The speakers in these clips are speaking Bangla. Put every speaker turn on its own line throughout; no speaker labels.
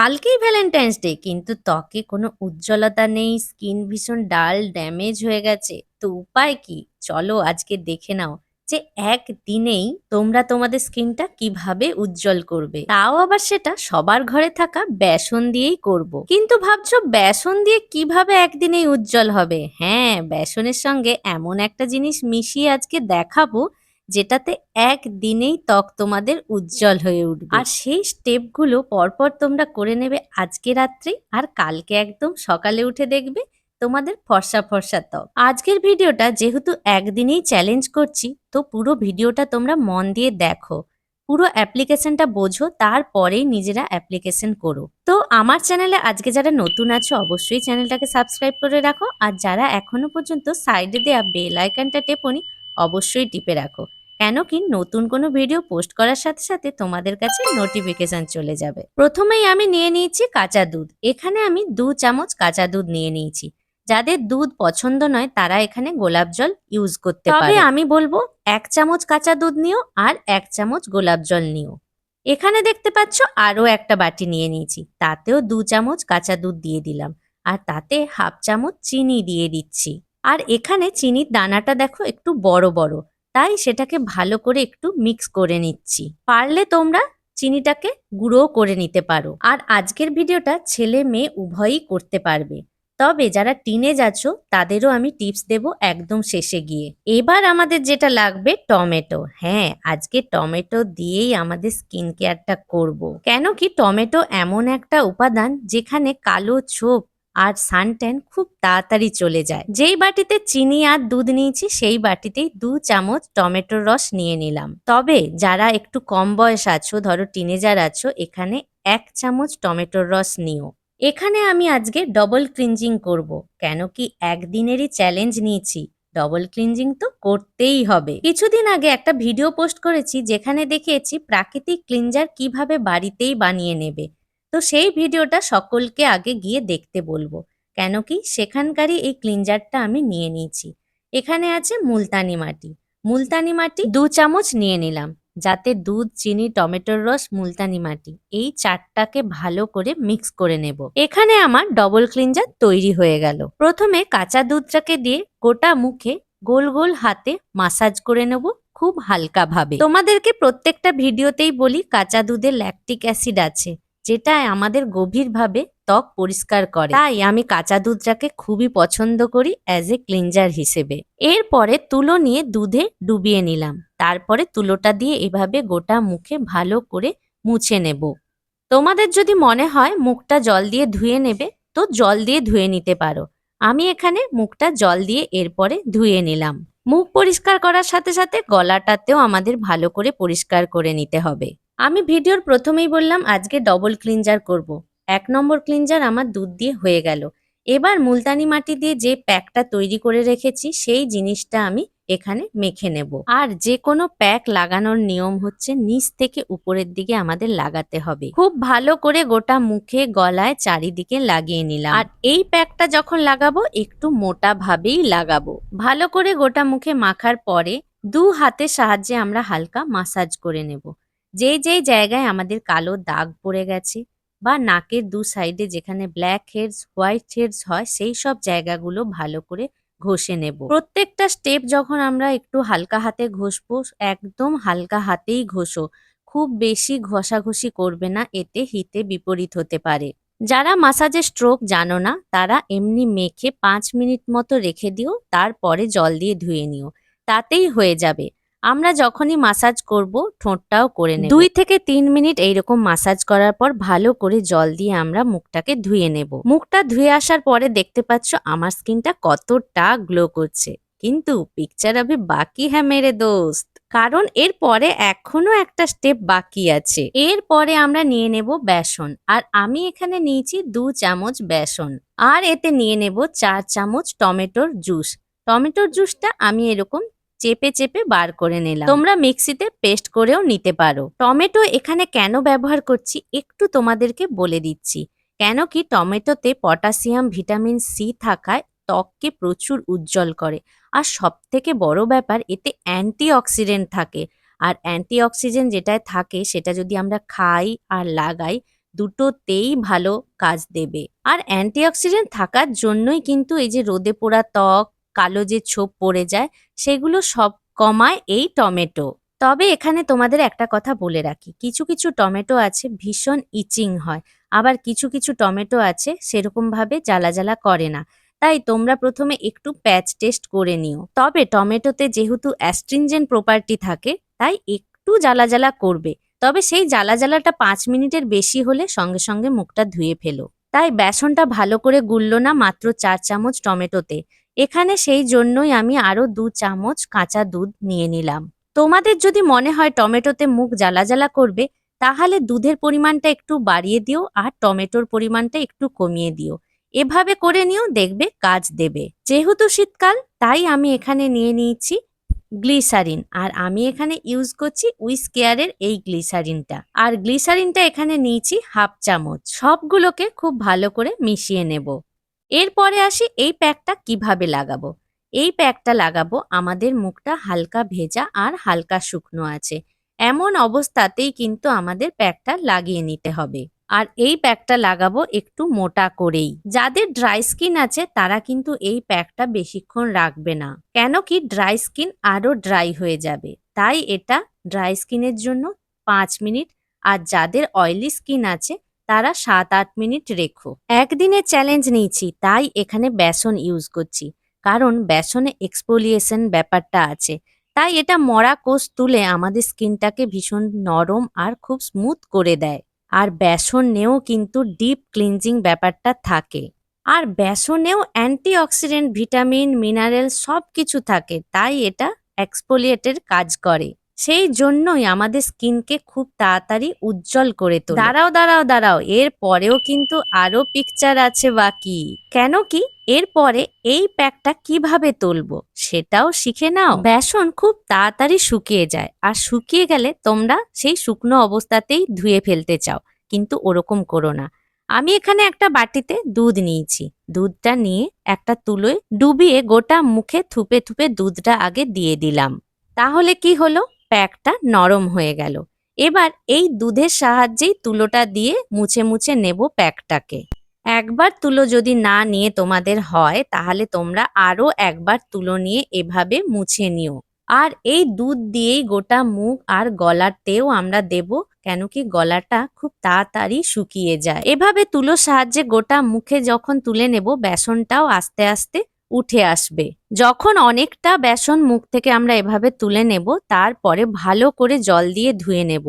কালকেই ভ্যালেন্টাইন্স ডে কিন্তু ত্বকে কোনো উজ্জ্বলতা নেই, স্কিন ভীষণ ডাল, ড্যামেজ হয়ে গেছে। তো উপায় কি? চলো আজকে দেখে নাও যে একদিনেই তোমরা তোমাদের স্কিনটা কীভাবে উজ্জ্বল করবে। তাও আবার সেটা সবার ঘরে থাকা বেসন দিয়েই করব। কিন্তু ভাবছ বেসন দিয়ে কীভাবে একদিনেই উজ্জ্বল হবে? হ্যাঁ বেসনের সঙ্গে এমন একটা জিনিস মিশিয়ে আজকে দেখাবো যেটাতে একদিনেই ত্বক তোমাদের উজ্জ্বল হয়ে উঠবে। আর সেই স্টেপগুলো পরপর তোমরা করে নেবে আজকে রাত্রে আর কালকে একদম সকালে উঠে দেখবে তোমাদের ফর্সা ফর্সা ত্বক। আজকের ভিডিওটা যেহেতু একদিনেই চ্যালেঞ্জ করছি, তো পুরো ভিডিওটা তোমরা মন দিয়ে দেখো। পুরো অ্যাপ্লিকেশনটা বোঝো, তারপরেই নিজেরা অ্যাপ্লিকেশন করো। তো আমার চ্যানেলে আজকে যারা নতুন আছো, অবশ্যই চ্যানেলটাকে সাবস্ক্রাইব করে রাখো। আর যারা এখনও পর্যন্ত সাইডে দেওয়া বেল আইকনটা টেপনি, অবশ্যই টিপে রাখো। কেন কি নতুন কোনো ভিডিও পোস্ট করার সাথে সাথে তোমাদের কাছে নোটিফিকেশন চলে যাবে। প্রথমেই আমি নিয়ে নিয়েছি কাঁচা দুধ। এখানে আমি দু চামচ কাঁচা দুধ নিয়ে নিয়েছি। যাদের দুধ পছন্দ নয় তারা এখানে গোলাপ জল ইউজ করতে পারে। আমি বলব এক চামচ কাঁচা দুধ নিও আর এক চামচ গোলাপ জল নিও। এখানে দেখতে পাচ্ছ আরও একটা বাটি নিয়ে নিয়েছি। তাতেও দু চামচ কাঁচা দুধ দিয়ে দিলাম। আর তাতে হাফ চামচ চিনি দিয়ে দিচ্ছি। আর এখানে চিনির দানাটা দেখো একটু বড় বড়। তাই সেটাকে ভালো করে একটু মিক্স করে নিচ্ছি। পারলে তোমরা চিনিটাকে গুঁড়ো করে নিতে পারো। আর আজকের ভিডিওটা ছেলে মেয়ে উভয়ই করতে পারবে। তবে যারা টিনেজ আছো, তাদেরও আমি টিপস দেব একদম শেষে গিয়ে। এবার আমাদের যেটা লাগবে টমেটো। হ্যাঁ আজকে টমেটো দিয়েই আমাদের স্কিন কেয়ারটা করব। কেন কি টমেটো এমন একটা উপাদান যেখানে কালো ছোপ আর সানট্যান খুব তাড়াতাড়ি চলে যায়। যেই বাটিতে চিনি আর দুধ নিয়েছি, সেই বাটিতেই দু চামচ টমেটোর রস নিয়ে নিলাম। তবে যারা একটু কম বয়স আছো, ধরো টিনেজার আছো, এখানে এক চামচ টমেটোর রস নিও। এখানে আমি আজকে ডবল ক্লিনজিং করব, কেন কি একদিনেরই চ্যালেঞ্জ নিয়েছি। ডবল ক্লিনজিং তো করতেই হবে। কিছুদিন আগে একটা ভিডিও পোস্ট করেছি, যেখানে দেখিয়েছি প্রাকৃতিক ক্লিনজার কীভাবে বাড়িতেই বানিয়ে নেবে। তো সেই ভিডিওটা সকলকে আগে গিয়ে দেখতে বলব। কেন কি সেখানকারই এই ক্লিনজারটা আমি নিয়ে নিয়েছি। এখানে আছে মুলতানি মাটি। মুলতানি মাটি দু চামচ নিয়ে নিলাম, যাতে দুধ, চিনি, টমেটোর রস, মুলতানি মাটি এই চারটাকে ভালো করে মিক্স করে নেব। এখানে আমার ডবল ক্লিনজার তৈরি হয়ে গেল। প্রথমে কাঁচা দুধটাকে দিয়ে গোটা মুখে গোল গোল হাতে মাসাজ করে নেব খুব হালকা ভাবে তোমাদেরকে প্রত্যেকটা ভিডিওতেই বলি, কাঁচা দুধে ল্যাকটিক অ্যাসিড আছে। যেটা আমাদের গভীরভাবে ত্বক পরিষ্কার করে। তাই আমি কাঁচা দুধটাকে খুবই পছন্দ করি অ্যাজ এ ক্লিনজার হিসেবে। এরপরে তুলো নিয়ে দুধে ডুবিয়ে নিলাম। তারপরে তুলোটা দিয়ে এভাবে গোটা মুখে ভালো করে মুছে নেব। তোমাদের যদি মনে হয় মুখটা জল দিয়ে ধুয়ে নেবে, তো জল দিয়ে ধুয়ে নিতে পারো। আমি এখানে মুখটা জল দিয়ে এরপরে ধুয়ে নিলাম। মুখ পরিষ্কার করার সাথে সাথে গলাটাতেও আমাদের ভালো করে পরিষ্কার করে নিতে হবে। আমি ভিডিওর প্রথমেই বললাম আজকে ডবল ক্লিনজার করব। এক নম্বর ক্লিনজার আমার দুধ দিয়ে হয়ে গেল। এবার মুলতানি মাটি দিয়ে যে প্যাকটা তৈরি করে রেখেছি, সেই জিনিসটা আমি এখানে মেখে নেব। আর যে কোনো প্যাক লাগানোর নিয়ম হচ্ছে নিচ থেকে উপরের দিকে আমাদের লাগাতে হবে। খুব ভালো করে গোটা মুখে, গলায় চারিদিকে লাগিয়ে নিলাম। আর এই প্যাকটা যখন লাগাবো, একটু মোটা ভাবেই লাগাবো। ভালো করে গোটা মুখে মাখার পরে দু হাতের সাহায্যে আমরা হালকা মাসাজ করে নেব। যেই যেই জায়গায় আমাদের কালো দাগ পড়ে গেছে বা নাকের দু সাইডে যেখানে ব্ল্যাক হেডস হোয়াইট হেডস হয়, সেই সব জায়গাগুলো ভালো করে ঘষে নেব। প্রত্যেকটা স্টেপ যখন আমরা একটু হালকা হাতে ঘষবো, একদম হালকা হাতেই ঘষো। খুব বেশি ঘষাঘষি করবে না, এতে হিতে বিপরীত হতে পারে। যারা মাসাজের স্ট্রোক জানো না, তারা এমনি মেখে পাঁচ মিনিট মতো রেখে দিও, তারপরে জল দিয়ে ধুয়ে নিও। তাতেই হয়ে যাবে। আমরা যখনই মাসাজ করব ঠোঁটটাও করে নেব। দুই থেকে তিন মিনিট এইরকম মাসাজ করার পর ভালো করে জল দিয়ে আমরা মুখটাকে ধুয়ে নেব। মুখটা ধুয়ে আসার পরে দেখতে পাচ্ছ আমার স্কিনটা কতটা গ্লো করছে। কিন্তু পিকচার আভি বাকি হ্যাঁ মেরে দোস্ত। কারণ এর পরে এখনও একটা স্টেপ বাকি আছে। এরপরে আমরা নিয়ে নেব বেসন। আর আমি এখানে নিয়েছি দু চামচ বেসন। আর এতে নিয়ে নেব চার চামচ টমেটোর জুস। টমেটোর জুসটা আমি এরকম চেপে চেপে বার করে নিলাম। তোমরা মিক্সিতে পেস্ট করেও নিতে পারো। টমেটো এখানে কেন ব্যবহার করছি একটু তোমাদেরকে বলে দিচ্ছি। কেন কি টমেটোতে পটাশিয়াম, ভিটামিন সি থাকায় ত্বককে প্রচুর উজ্জ্বল করে। আর সব থেকে বড় ব্যাপার, এতে অ্যান্টি অক্সিডেন্ট থাকে। আর অ্যান্টি অক্সিজেন যেটায় থাকে, সেটা যদি আমরা খাই আর লাগাই, দুটোতেই ভালো কাজ দেবে। আর অ্যান্টিঅক্সিডেন্ট থাকার জন্যই কিন্তু এই যে রোদে পোড়া ত্বক কালো যে ছোপ পড়ে যায়, সেগুলো সব কমায় এই টমেটো। তবে এখানে তোমাদের একটা কথা বলে রাখি, কিছু কিছু টমেটো আছে ভীষণ ইচিং হয়, আবার কিছু কিছু টমেটো আছে সেরকমভাবে জ্বালা জ্বালা করে না। তাই তোমরা প্রথমে একটু প্যাচ টেস্ট করে নিও। তবে টমেটোতে যেহেতু অ্যাস্ট্রিনজেন্ট প্রপার্টি থাকে, তাই একটু জ্বালা জ্বালা করবে। তবে সেই জ্বালা জ্বালাটা পাঁচ মিনিটের বেশি হলে সঙ্গে সঙ্গে মুখটা ধুয়ে ফেলো। তাই বেসনটা ভালো করে গুললো না মাত্র চার চামচ টমেটোতে। এখানে সেই জন্যই আমি আরও দু চামচ কাঁচা দুধ নিয়ে নিলাম। তোমাদের যদি মনে হয় টমেটোতে মুখ জ্বালা জ্বালা করবে, তাহলে দুধের পরিমাণটা একটু বাড়িয়ে দিও আর টমেটোর পরিমাণটা একটু কমিয়ে দিও। এভাবে করে নিও, দেখবে কাজ দেবে। যেহেতু শীতকাল, তাই আমি এখানে নিয়ে নিয়েছি গ্লিসারিন। আর আমি এখানে ইউজ করছি উইস কেয়ারের এই গ্লিসারিনটা। আর গ্লিসারিনটা এখানে নিয়েছি হাফ চামচ। সবগুলোকে খুব ভালো করে মিশিয়ে নেব। এরপরে আসি এই প্যাকটা কীভাবে লাগাবো? এই প্যাকটা লাগাবো, আমাদের মুখটা হালকা ভেজা আর হালকা শুকনো আছে। এমন অবস্থাতেই কিন্তু আমাদের প্যাকটা লাগিয়ে নিতে হবে। আর এই প্যাকটা লাগাবো একটু মোটা করেই। যাদের ড্রাই স্কিন আছে, তারা কিন্তু এই প্যাকটা বেশিক্ষণ রাখবে না। কেন কি ড্রাই স্কিন আরও ড্রাই হয়ে যাবে। তাই এটা ড্রাই স্কিনের জন্য পাঁচ মিনিট। আর যাদের অয়েলি স্কিন আছে তারা সাত আট মিনিট রেখো। একদিনের চ্যালেঞ্জ নিয়েছি, তাই এখানে বেসন ইউজ করছি। কারণ বেসনে এক্সপোলিয়েশন ব্যাপারটা আছে। তাই এটা মরা কোষ তুলে আমাদের স্কিনটাকে ভীষণ নরম আর খুব স্মুথ করে দেয়। আর বেসনেও কিন্তু ডিপ ক্লিনজিং ব্যাপারটা থাকে। আর বেসনেও অ্যান্টিঅক্সিডেন্ট ভিটামিন মিনারেল সব কিছু থাকে, তাই এটা এক্সপোলিয়েটের কাজ করে। সেই জন্যই আমাদের স্কিনকে খুব তাড়াতাড়ি উজ্জ্বল করে তোলে। দাঁড়াও দাঁড়াও দাঁড়াও, এর পরেও কিন্তু আরও পিকচার আছে বাকি। কেন কি? এরপরে এই প্যাকটা কীভাবে তুলবো সেটাও শিখে নাও। বেসন খুব তাড়াতাড়ি শুকিয়ে যায়, আর শুকিয়ে গেলে তোমরা সেই শুকনো অবস্থাতেই ধুয়ে ফেলতে চাও, কিন্তু ওরকম করো না। আমি এখানে একটা বাটিতে দুধ নিয়েছি। দুধটা নিয়ে একটা তুলোয় ডুবিয়ে গোটা মুখে থুপে থুপে দুধটা আগে দিয়ে দিলাম। তাহলে কি হলো? প্যাকটা নরম হয়ে গেল। এবার এই দুধের সাহায্যেই তুলোটা দিয়ে মুছে মুছে নেব প্যাকটাকে। একবার তুলো যদি না নিয়ে তোমাদের হয়, তাহলে তোমরা আরও একবার তুলো নিয়ে এভাবে মুছে নিও। আর এই দুধ দিয়েই গোটা মুখ আর গলাতেও আমরা দেব, কেন কি গলাটা খুব তাড়াতাড়ি শুকিয়ে যায়। এভাবে তুলোর সাহায্যে গোটা মুখে যখন তুলে নেব, বেসনটাও আস্তে আস্তে উঠে আসবে। যখন অনেকটা বেসন মুখ থেকে আমরা এভাবে তুলে নেব, তারপরে ভালো করে জল দিয়ে ধুয়ে নেব।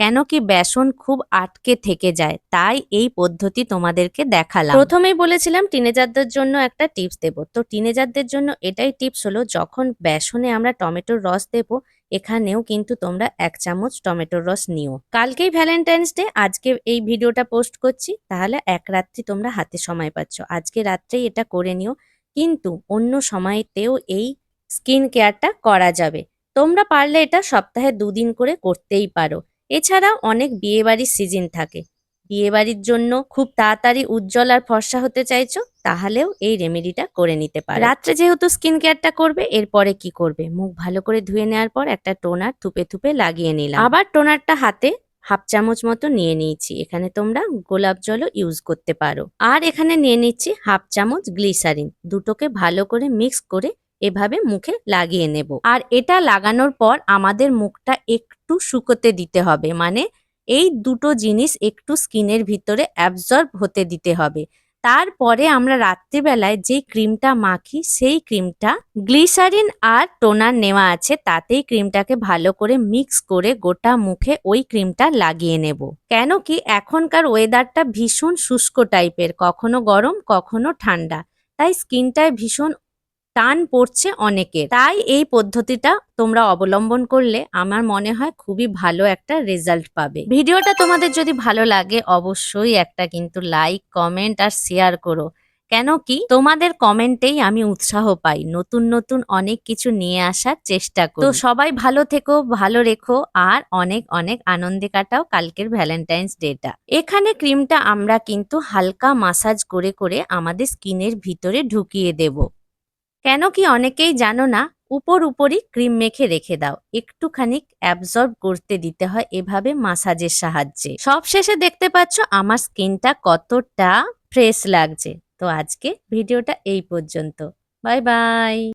কেন কি বেসন খুব আটকে থেকে যায়, তাই এই পদ্ধতি তোমাদেরকে দেখালাম। প্রথমেই বলেছিলাম টিনেজারদের জন্য একটা টিপস দেব। তো টিনেজারদের জন্য এটাই টিপস হলো, যখন বেসনে আমরা টমেটোর রস দেব, এখানেও কিন্তু তোমরা এক চামচ টমেটোর রস নিও। কালকেই ভ্যালেন্টাইন্স ডে, আজকে এই ভিডিওটা পোস্ট করছি, তাহলে এক রাত্রি তোমরা হাতে সময় পাচ্ছ। আজকে রাত্রেই এটা করে নিও। কিন্তু অন্য সময়তেও এই স্কিন কেয়ারটা করা যাবে। তোমরা পারলে এটা সপ্তাহে দুদিন করে করতেই পারো। এছাড়াও অনেক বিয়েবাড়ির সিজন থাকে। বিয়েবাড়ির জন্য খুব তাড়াতাড়ি উজ্জ্বল আর ফর্সা হতে চাইছো, তাহলেও এই রেমেডিটা করে নিতে পারো। রাত্রে যেহেতু স্কিন কেয়ারটা করবে, এরপরে কি করবে? মুখ ভালো করে ধুয়ে নেওয়ার পর একটা টোনার থুপে থুপে লাগিয়ে নিলাম। আবার টোনারটা হাতে হাফ চামচ মতো নিয়ে নিয়েছি। এখানে তোমরা গোলাপ জলও ইউজ করতে পারো। আর এখানে নিয়ে নিচ্ছি হাফ চামচ গ্লিসারিন। দুটোকে ভালো করে মিক্স করে এভাবে মুখে লাগিয়ে নেব। আর এটা লাগানোর পর আমাদের মুখটা একটু শুকোতে দিতে হবে। মানে এই দুটো জিনিস একটু স্কিনের ভিতরে অ্যাবজর্ব হতে দিতে হবে। তারপরে আমরা রাত্রিবেলায় যে ক্রিমটা মাখি, সেই ক্রিমটা গ্লিসারিন আর টোনার নেওয়া আছে। তাতেই ক্রিমটাকে ভালো করে মিক্স করে গোটা মুখে ওই ক্রিমটা লাগিয়ে নেব। কেন কি এখনকার ওয়েদারটা ভীষণ শুষ্ক টাইপের, কখনো গরম, কখনো ঠান্ডা। তাই স্কিনটায় ভীষণ টান পড়ছে অনেকের। তাই এই পদ্ধতিটা তোমরা অবলম্বন করলে আমার মনে হয় খুবই ভালো একটা রেজাল্ট পাবে। ভিডিওটা তোমাদের যদি ভালো লাগে অবশ্যই একটা কিন্তু লাইক, কমেন্ট আর শেয়ার করো। কেন কি তোমাদের কমেন্টেই আমি উৎসাহ পাই। নতুন নতুন অনেক কিছু নিয়ে আসার চেষ্টা করি। তো সবাই ভালো থেকো, ভালো রেখো আর অনেক অনেক আনন্দে কাটাও কালকের ভ্যালেন্টাইন্স ডেটা এখানে ক্রিমটা আমরা কিন্তু হালকা মাসাজ করে করে আমাদের স্কিনের ভিতরে ঢুকিয়ে দেবো। কেন কি অনেকেই জানো না, উপর উপরই ক্রিম মেখে রেখে দাও। একটুখানি অ্যাবজর্ব করতে দিতে হয় এভাবে মাসাজের সাহায্যে। সব শেষে দেখতে পাচ্ছ আমার স্কিনটা কতটা ফ্রেশ লাগছে। তো আজকে ভিডিওটা এই পর্যন্ত। Bye bye!